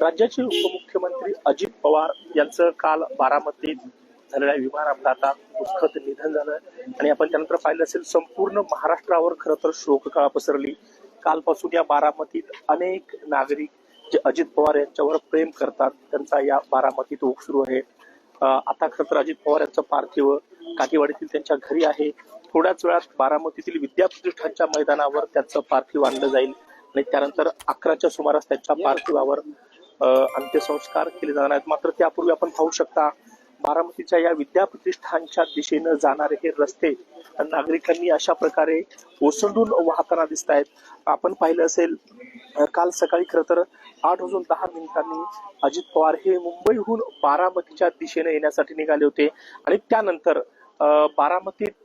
राज्याचे उपमुख्यमंत्री अजित पवार यांचं काल बारामतीत झालेल्या विमान अपघातात दुःखद निधन झालं. आणि आपण त्यानंतर पाहिलं असेल संपूर्ण महाराष्ट्रावर खरं तर शोककळा पसरली. कालपासून या बारामतीत अनेक नागरिक जे अजित पवार यांच्यावर प्रेम करतात त्यांचा या बारामतीत ओघ सुरू आहे. आता खरं तर अजित पवार यांचं पार्थिव काठीवाडीतील त्यांच्या घरी आहे. थोड्याच वेळात बारामतीतील विद्याप्रतिष्ठानच्या मैदानावर त्याचं पार्थिव आणलं जाईल. आणि त्यानंतर अकराच्या सुमारास त्यांच्या पार्थिवावर अंत्यसंस्कार केले जाणार आहेत. मात्र त्यापूर्वी आपण पाहू शकता बारामतीच्या या विद्याप्रतिष्ठानच्या दिशेनं जाणारे हे रस्ते नागरिकांनी अशा प्रकारे ओसंडून वाहताना दिसत आहेत. आपण पाहिलं असेल काल सकाळी खरं तर आठ वाजून दहा मिनिटांनी अजित पवार हे मुंबईहून बारामतीच्या दिशेने येण्यासाठी निघाले होते. आणि त्यानंतर बारामतीत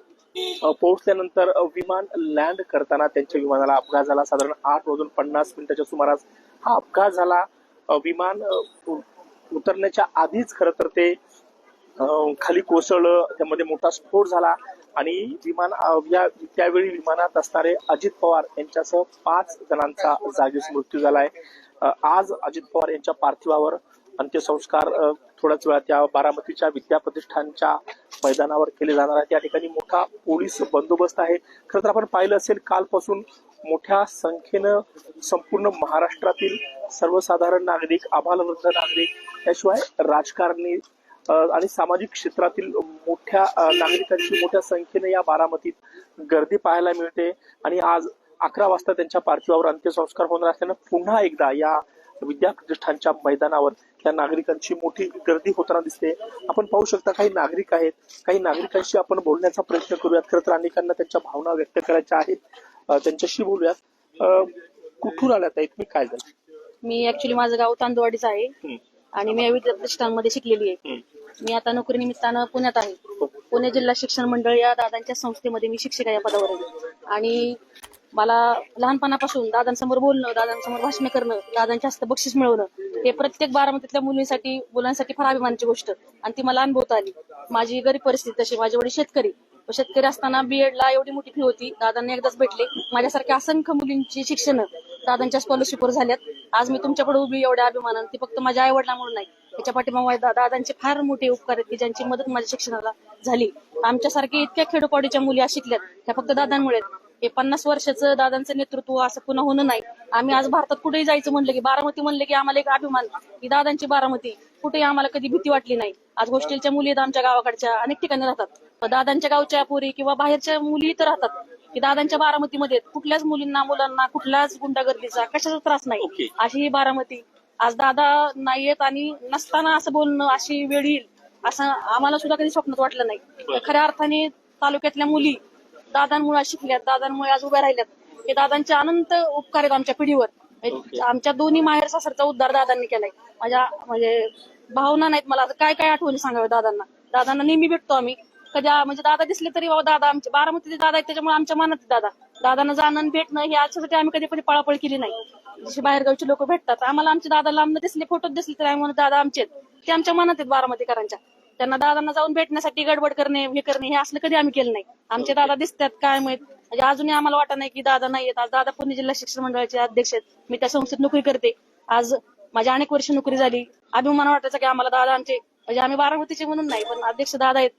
पोहोचल्यानंतर विमान लँड करताना त्यांच्या विमानाला अपघात झाला. साधारण आठ वाजून पन्नास मिनिटाच्या सुमारास हा अपघात झाला. विमान उतरण्याच्या आधीच खर तर ते खाली कोसळलं त्यामध्ये मोठा स्फोट झाला. आणि विमान या त्यावेळी विमानात असणारे अजित पवार यांच्यासह पाच जणांचा जागीच मृत्यू झालाय. आज अजित पवार यांच्या पार्थिवावर अंत्यसंस्कार थोड्याच वेळात या बारामतीच्या विद्याप्रतिष्ठानच्या मैदानावर केले जाणार आहेत या ठिकाणी मोठा पोलीस बंदोबस्त आहे. खरं तर आपण पाहिलं असेल कालपासून मोठ्या संख्येनं संपूर्ण महाराष्ट्रातील सर्वसाधारण नागरिक आभालवृद्ध नागरिक त्याशिवाय राजकारणी आणि सामाजिक क्षेत्रातील मोठ्या नागरिकांची मोठ्या संख्येने या बारामतीत गर्दी पाहायला मिळते. आणि आज अकरा वाजता त्यांच्या पार्थिवावर अंत्यसंस्कार होणार असल्यानं पुन्हा एकदा या विद्याप्रतिष्ठानच्या मैदानावर त्या नागरिकांची मोठी गर्दी होताना दिसते. आपण पाहू शकता काही नागरिक आहेत. काही नागरिकांशी आपण बोलण्याचा प्रयत्न करूयात. खरं तर अनेकांना त्यांच्या भावना व्यक्त करायच्या आहेत. त्यांच्याशी बोलूयात. कुठून आल्यात आहेत मी काय झालं? मी ऍक्च्युली माझं गाव तांदवाडीच आहे. आणि मी विद्याप्रतिष्ठानमध्ये शिकलेली आहे. मी आता नोकरी निमित्तानं पुण्यात आहे. पुणे जिल्हा शिक्षण मंडळ या दादांच्या संस्थेमध्ये मी शिक्षिका या पदावर आहे. आणि मला लहानपणापासून दादांसमोर बोलणं दादांसमोर भाषण करणं दादांच्या हस्ते बक्षीस मिळवणं हे प्रत्येक बारामतीतल्या मुलींसाठी मुलांसाठी फार अभिमानाची गोष्ट. आणि ती मला अनुभवता आली. माझी गरीब परिस्थिती तशी माझे वडील शेतकरी. शेतकरी असताना बीएड ला एवढी मोठी फी होती. दादांनी एकदाच भेटले. माझ्यासारख्या असंख्य मुलींची शिक्षण दादांच्या स्कॉलरशिपवर झाल्यात. आज मी तुमच्याकडे उभी एवढ्या अभिमानानं. ती फक्त माझ्या आई वडिलांमुळे नाही त्याच्या पाठीमागे दादांचे फार मोठे उपकार आहेत की ज्यांची मदत माझ्या शिक्षणाला झाली. आमच्यासारखे इतक्या खेडोपाडीच्या मुली आज शिकल्यात. त्या फक्त दादांमुळे आहेत. हे पन्नास वर्षाचं दादांचं नेतृत्व असं पुन्हा होणं नाही. आम्ही आज भारतात कुठेही जायचं म्हणलं की बारामती म्हणलं की आम्हाला एक अभिमान की दादांची बारामती. कुठेही आम्हाला कधी भीती वाटली नाही. आज हॉस्टेलच्या मुली आमच्या गावाकडच्या अनेक ठिकाणी राहतात. दादांच्या गावच्या पुरी किंवा बाहेरच्या मुली इथं राहतात. की दादांच्या बारामतीमध्ये कुठल्याच मुलींना मुलांना कुठल्याच गुंडागर्दीचा कशाचा त्रास. नाही. अशी ही बारामती. आज दादा नाहीयेत आणि नसताना असं बोलणं अशी वेळ येईल असं आम्हाला सुद्धा कधी स्वप्नात वाटलं नाही. खऱ्या अर्थाने तालुक्यातल्या मुली दादांमुळे आज शिकल्यात दादांमुळे आज उभ्या राहिल्यात. हे दादांचे अनंत उपकार आहेत आमच्या पिढीवर. Okay. आमच्या दोन्ही माहेर सासरचा उद्धार दादांनी केलाय. माझ्या म्हणजे भावना नाहीत मला. आता काय काय आठवणी सांगाव्या दादांना? दादांना नेहमी भेटतो आम्ही. कधी म्हणजे दादा दिसले तरी बाबा दादा आमचे. बारामतीचे दादा आहेत त्याच्यामुळे आमच्या मनात आहेत दादा. दादांना जाणं भेटणं हे याच्यासाठी आम्ही कधी कधी पळापळ केली नाही. जसे बाहेरगावचे लोक भेटतात. आम्हाला आमचे दादा लांब दिसले फोटो दिसले तरी आम्ही दादा आमचे आहेत. ते आमच्या मनात आहेत बारामतीकरांच्या. त्यांना दादांना जाऊन भेटण्यासाठी गडबड करणे हे करणे हे असलं कधी आम्ही केलं नाही. आमचे दादा दिसतात काय माहीत. म्हणजे अजूनही आम्हाला वाटत नाही की दादा नाही येत. आज दादा पुणे जिल्हा शिक्षण मंडळाचे अध्यक्ष आहेत. मी त्या संस्थेत नोकरी करते. आज माझी अनेक वर्ष नोकरी झाली. अभिमान वाटायचा की आम्हाला दादा आमचे म्हणजे आम्ही बारामतीचे म्हणून नाही पण अध्यक्ष दादा आहेत.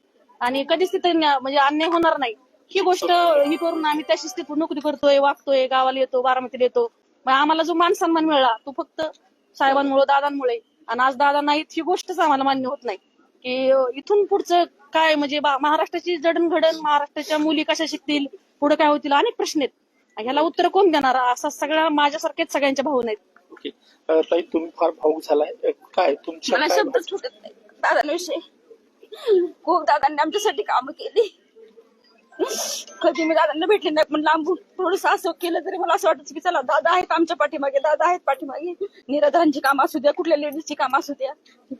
आणि कधीच तिथे म्हणजे अन्याय होणार नाही. ही गोष्ट ही करून आम्ही त्या शिस्तीत नोकरी करतोय वागतोय गावाला येतो बारामतीला येतो. आम्हाला जो मान सन्मान मिळाला तो फक्त साहेबांमुळे दादांमुळे आणि आज दादा नाहीत ही गोष्टच आम्हाला मान्य होत नाही. की इथून पुढचं काय म्हणजे बा- महाराष्ट्राची जडणघडण महाराष्ट्राच्या मुली कशा शिकतील पुढे काय होतील अनेक प्रश्न आहेत. ह्याला उत्तर कोण देणार? असा सगळ्या माझ्यासारखेच सगळ्यांच्या भावना आहेत. ओके. अ, ताई तुम्ही फार भाऊक झालाय. काय तुमच्या मला काय शब्द सुटत नाही दादांविषयी खूप दादांनी आमच्यासाठी काम केली. कधी मी दादांना भेटले नाही पण लांबून थोडस असं केलं तरी मला असं वाटतं की चला दादा आहेत आमच्या पाठीमागे दादा आहेत पाठीमागे. निराधारांची कामं असू द्या कुठल्या लेडीजची कामं असू द्या.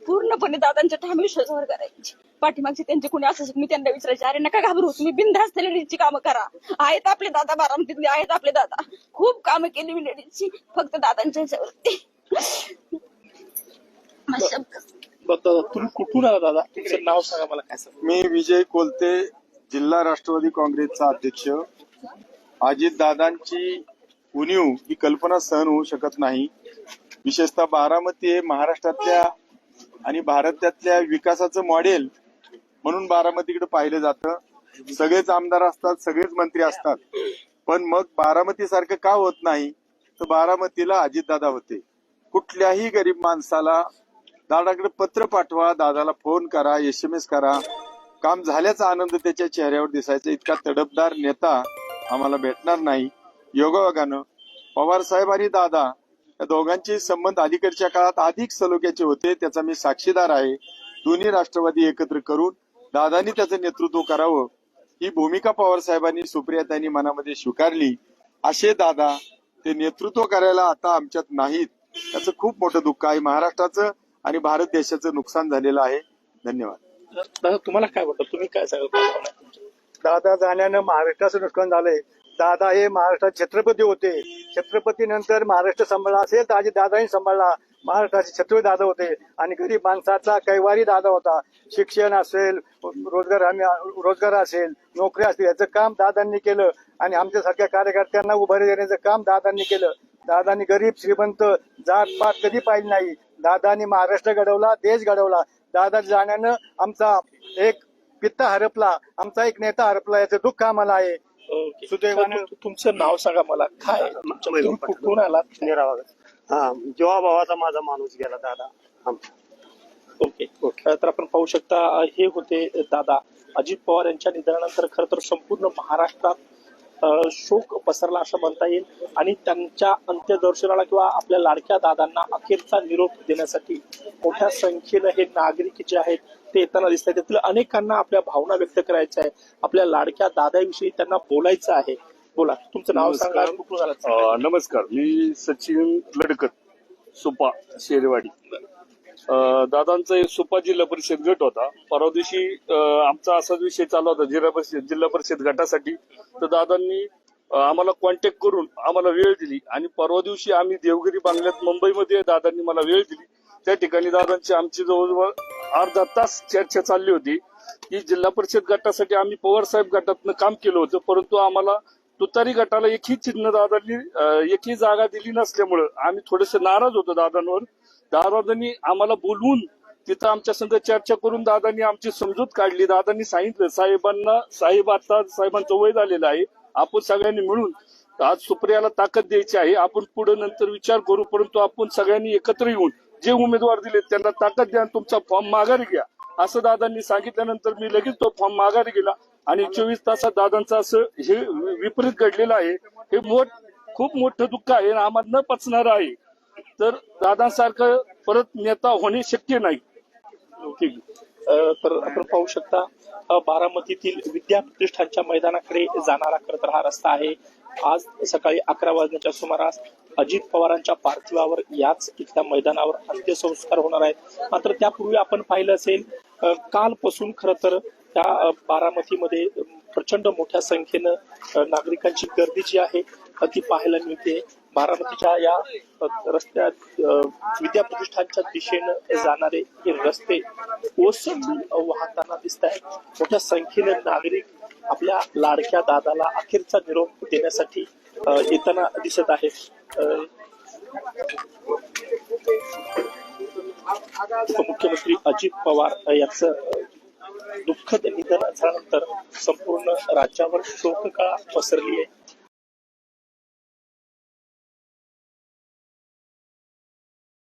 पूर्णपणे दादांच्या ठाम विश्वासावर करायची. पाठीमागचे त्यांचे कुणी असं मी त्यांना विचारायचे अरे नका घाबरू तुम्ही बिनधास्त लेडीजची कामं करा. आहेत आपले दादा बारामतीतले आहेत आपले दादा. खूप कामं केली मी लेडीजची फक्त दादांच्या ह्याच्यावरती. तुम्ही कुठून आला दादा? तुमचं नाव सांगा मला काय सांग? मी विजय कोलते जिल्हा राष्ट्रवादी काँग्रेसचा अध्यक्ष अजितदादांची उणीव ही कल्पना सहन होऊ शकत नाही. विशेषतः बारामती हे महाराष्ट्रातल्या आणि भारतातल्या विकासाचं मॉडेल म्हणून बारामतीकडे पाहिलं जातं. सगळेच आमदार असतात सगळेच मंत्री असतात. पण मग बारामती सारखं का होत नाही? तर बारामतीला अजितदादा होते. कुठल्याही गरीब माणसाला दादाकडे पत्र पाठवा दादाला फोन करा एस एम एस करा. काम झाल्याचा आनंद त्याच्या चेहऱ्यावर दिसायचा. इतका तडपदार नेता आम्हाला भेटणार नाही. योगायोगानं पवार साहेब आणि दादा या दोघांचे संबंध अलीकडच्या काळात अधिक सलोख्याचे होते त्याचा मी साक्षीदार आहे. दोन्ही राष्ट्रवादी एकत्र करून दादानी त्याचं नेतृत्व करावं. ही भूमिका पवार साहेबांनी सुप्रियातांनी मनामध्ये स्वीकारली. असे दादा ते नेतृत्व करायला आता आमच्यात नाहीत. त्याचं खूप मोठं दुःख आहे. महाराष्ट्राचं आणि भारत देशाचं नुकसान झालेलं आहे. धन्यवाद. दादा तुम्हाला काय वाटतं? तुम्ही काय सांगाल? दादा जाण्यानं महाराष्ट्राचं नुकसान झालंय. दादा हे महाराष्ट्रात छत्रपती होते. छत्रपती नंतर महाराष्ट्र सांभाळला असेल तर आधी दादाही सांभाळला. महाराष्ट्राचे छत्रपती दादा होते. आणि गरीब माणसाचा कैवारी दादा होता. शिक्षण असेल रोजगार आम्ही रोजगार असेल नोकरी असतील याचं काम दादांनी केलं. आणि आमच्यासारख्या कार्यकर्त्यांना उभारी देण्याचं काम दादांनी केलं. दादांनी गरीब श्रीमंत जात पात कधी पाहिली नाही. दादांनी महाराष्ट्र घडवला देश घडवला. दादा जाण्यानं आमचा एक पित्ता हरपला आमचा एक नेता हरपला याचं दुःख आम्हाला आहे. सुदैवानं- तुमचं नाव सांगा मला. काय कुठून आलात हा जेव्हा भावाचा माझा माणूस गेला दादा. आमचा ओके. तर आपण पाहू शकता हे होते दादा. अजित पवार यांच्या निधनानंतर खर तर संपूर्ण महाराष्ट्रात शोक पसरला असं म्हणता येईल. आणि त्यांच्या अंत्यदर्शनाला किंवा आपल्या लाडक्या दादांना अखेरचा निरोप देण्यासाठी मोठ्या संख्येनं हे नागरिक जे आहेत ते येताना दिसत आहेत त्यातील अनेकांना आपल्या भावना व्यक्त करायच्या आहे आपल्या लाडक्या दादाविषयी त्यांना बोलायचं आहे. बोला तुमचं नाव सांगा नमस्कार. कुठून मी सचिन लडकत सुपा शेरवाडी. दादांचा एक सुपा जिल्हा परिषद गट होता. परवा दिवशी आमचा असाच विषय चालू होता जिल्हा परिषद जिल्हा परिषद गटासाठी. तर दादांनी आम्हाला कॉन्टॅक्ट करून आम्हाला वेळ दिली आणि परवा दिवशी आम्ही देवगिरी बांगल्यात मुंबईमध्ये दादांनी मला वेळ दिली. त्या ठिकाणी दादांची आमची जवळजवळ अर्धा तास चर्चा चालली होती की जिल्हा परिषद गटासाठी आम्ही पवार साहेब गटातनं काम केलं होतं परंतु आम्हाला तुतारी गटाला एकही चिन्ह दादांनी एकही जागा दिली नसल्यामुळं आम्ही थोडेसे नाराज होतो दादांवर. दादांनी आम्हाला बोलवून तिथं आमच्या संग चर्चा करून दादांनी आमची समजूत काढली. दादांनी सांगितलं साहेबांना साहेब आता साहेबांचं वय झालेलं आहे. आपण सगळ्यांनी मिळून आज सुप्रियाला ताकद द्यायची आहे. आपण पुढे नंतर विचार करू परंतु आपण सगळ्यांनी एकत्र येऊन जे उमेदवार दिले त्यांना ताकद द्या आणि तुमचा फॉर्म माघारी घ्या. असं दादांनी सांगितल्यानंतर मी लगेच तो फॉर्म माघारी गेला. आणि चोवीस तासात दादांचं असं हे विपरीत घडलेलं आहे. हे मोठ खूप मोठं दुःख आहे आणि आम्हाला न पचणार आहे. तर दादांसारखं परत नेता होणे शक्य नाही. ठीक तर आपण पाहू शकता बारामतीतील विद्या प्रतिष्ठानच्या मैदानाकडे जाणारा खरं तर हा रस्ता आहे. आज सकाळी अकरा वाजण्याच्या सुमारास अजित पवारांच्या पार्थिवावर याच इथल्या मैदानावर अंत्यसंस्कार होणार आहेत. मात्र त्यापूर्वी आपण पाहिलं असेल कालपासून खरं तर त्या बारामतीमध्ये प्रचंड मोठ्या संख्येनं नागरिकांची गर्दी जी आहे ती पाहायला मिळते. बारामतीच्या या रस्त्यात विद्या प्रतिष्ठानच्या दिशेनं जाणारे हे रस्ते ओसंडून वाहताना दिसत आहेत मोठ्या संख्येने नागरिक आपल्या लाडक्या दादाला अखेरचा निरोप देण्यासाठी येताना दिसत आहेत. उपमुख्यमंत्री अजित पवार यांचं दुःखद निधन झाल्यानंतर संपूर्ण राज्यावर शोककळा पसरली आहे